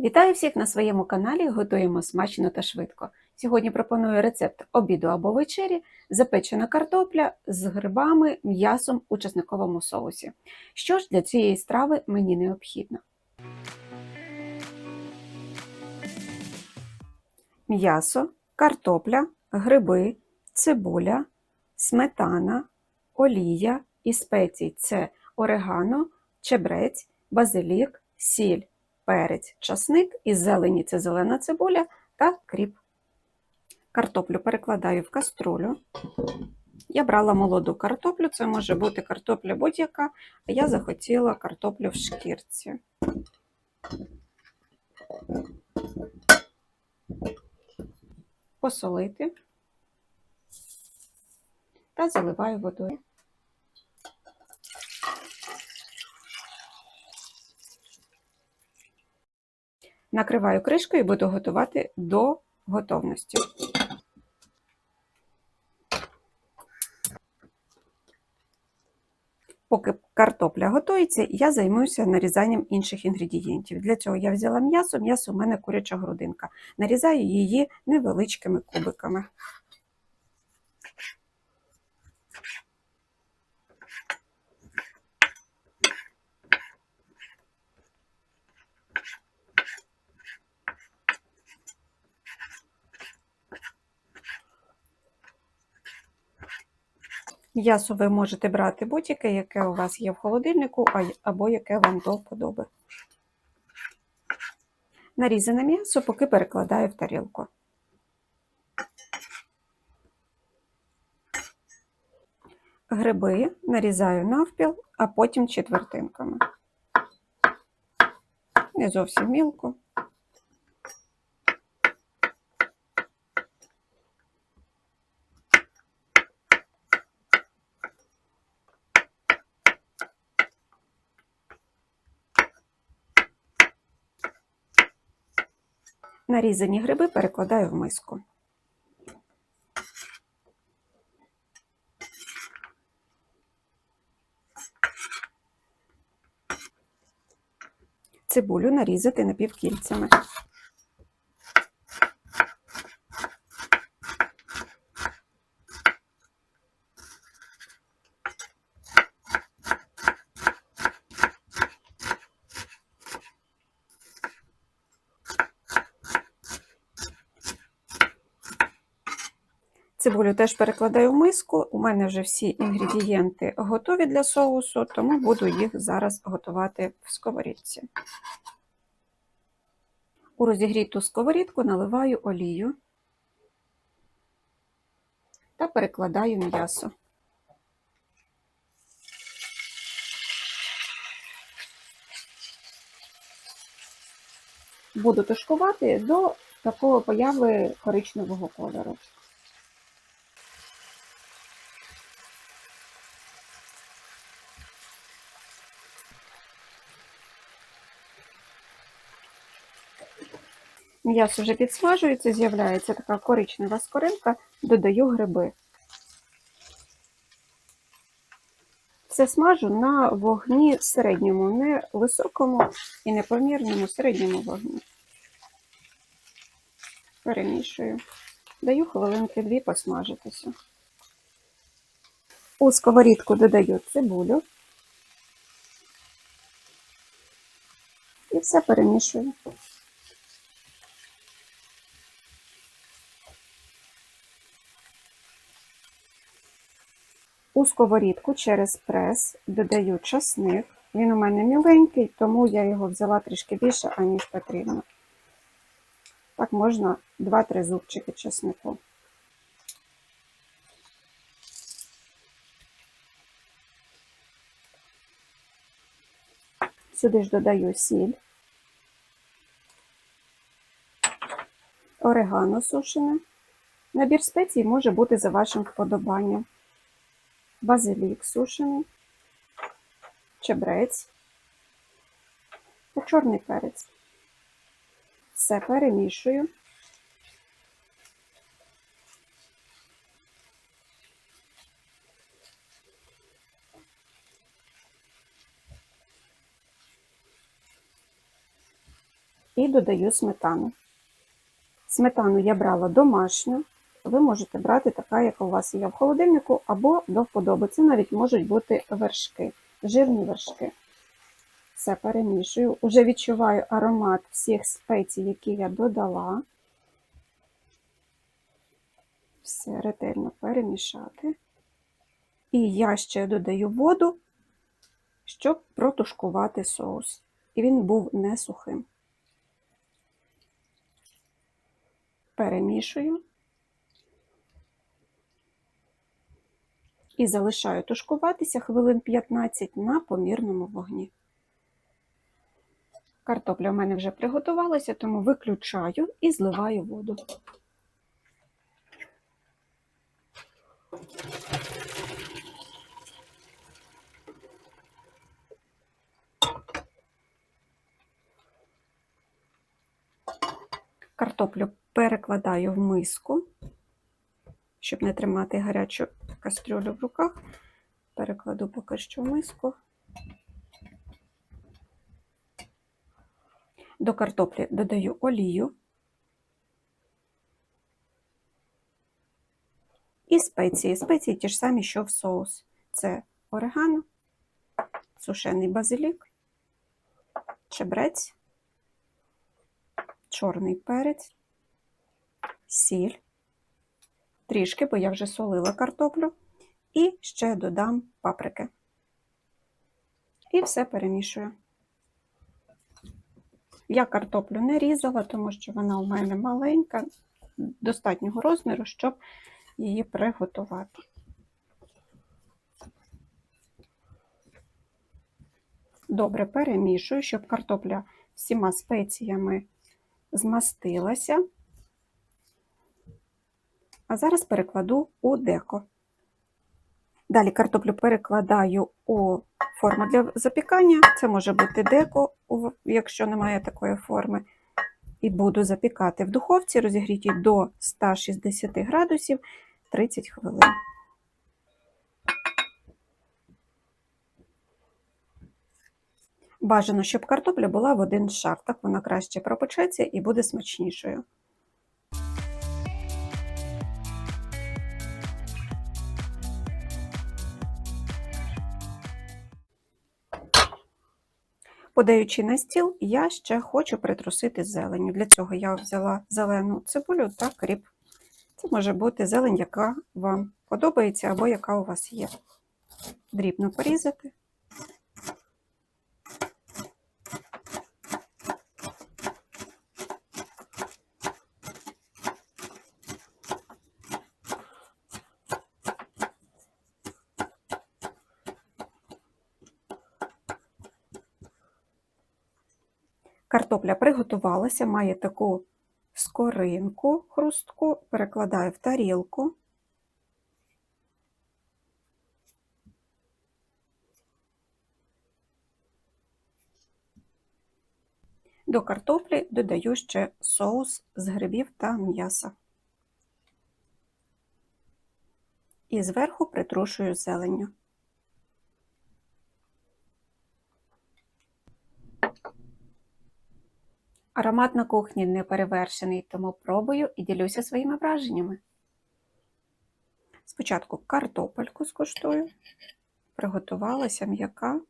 Вітаю всіх на своєму каналі. Готуємо смачно та швидко. Сьогодні пропоную рецепт обіду або вечері, запечена картопля з грибами, м'ясом у чесниковому соусі. Що ж для цієї страви мені необхідно? М'ясо, картопля, гриби, цибуля, сметана, олія і спецій це орегано, чебрець, базилік, сіль, перець, часник із зелені це зелена цибуля та кріп. Картоплю перекладаю в каструлю. Я брала молоду картоплю, це може бути картопля будь-яка, а я захотіла картоплю в шкірці. Посолити та заливаю водою. Накриваю кришкою і буду готувати до готовності. Поки картопля готується, я займуся нарізанням інших інгредієнтів. Для цього я взяла м'ясо, м'ясо у мене куряча грудинка. Нарізаю її невеличкими кубиками. М'ясо ви можете брати будь-яке, яке у вас є в холодильнику, або яке вам до вподоби. Нарізане м'ясо поки перекладаю в тарілку. Гриби нарізаю навпіл, а потім четвертинками. Не зовсім мілко. Нарізані гриби перекладаю в миску. Цибулю нарізати напівкільцями. Цибулю теж перекладаю в миску. У мене вже всі інгредієнти готові для соусу, тому буду їх зараз готувати в сковорідці. У розігріту сковорідку наливаю олію та перекладаю м'ясо. Буду тушкувати до такого появи коричневого кольору. М'ясо вже підсмажується, з'являється така коричнева скоринка, додаю гриби. Все смажу на вогні середньому, не високому і не помірному середньому вогні. Перемішую. Даю хвилинки дві посмажитися. У сковорідку додаю цибулю і все перемішую. У сковорідку через прес додаю часник. Він у мене міленький, тому я його взяла трішки більше, аніж потрібно. Так, можна 2-3 зубчики часнику. Сюди ж додаю сіль, орегано сушене. Набір спецій може бути за вашим вподобанням базилік сушений, чебрець та чорний перець. Все перемішую. і додаю сметану. Сметану я брала домашню. Ви можете брати така, яка у вас є в холодильнику, або до вподоби. Це навіть можуть бути вершки, жирні вершки. Все перемішую. Уже відчуваю аромат всіх спецій, які я додала. Все ретельно перемішати. І я ще додаю воду, щоб протушкувати соус. І він був не сухим. Перемішую. І залишаю тушкуватися хвилин 15 на помірному вогні. Картопля в мене вже приготувалася, тому виключаю і зливаю воду. Картоплю перекладаю в миску, щоб не тримати гарячу кастрюлю в руках. Перекладу поки що в миску. До картоплі додаю олію і спеції. Спеції ті ж самі, що в соус. Це орегано, сушений базилік, чебрець, чорний перець, сіль, трішки, бо я вже солила картоплю, і ще додам паприки. І все перемішую. Я картоплю не різала, тому що вона у мене маленька, достатнього розміру, щоб її приготувати. Добре перемішую, щоб картопля всіма спеціями змастилася. А зараз перекладу у деко. Далі картоплю перекладаю у форму для запікання. Це може бути деко, якщо немає такої форми. І буду запікати в духовці, розігріті до 160 градусів 30 хвилин. Бажано, щоб картопля була в один шар, так вона краще пропечеться і буде смачнішою. Подаючи на стіл, я ще хочу притрусити зеленю. Для цього я взяла зелену цибулю та кріп. Це може бути зелень, яка вам подобається або яка у вас є. Дрібно порізати. Картопля приготувалася, має таку скоринку хрустку, перекладаю в тарілку. До картоплі додаю ще соус з грибів та м'яса. І зверху притрушую зеленню. Аромат на кухні не перевершений, тому пробую і ділюся своїми враженнями. Спочатку картопельку скуштую, приготувалася м'яка.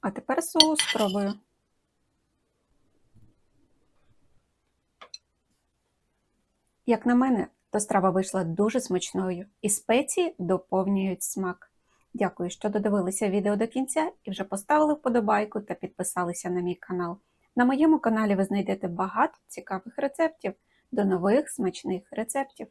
А тепер соус спробую. Як на мене, то страва вийшла дуже смачною, і спеції доповнюють смак. Дякую, що додивилися відео до кінця і вже поставили вподобайку та підписалися на мій канал. На моєму каналі ви знайдете багато цікавих рецептів. До нових смачних рецептів!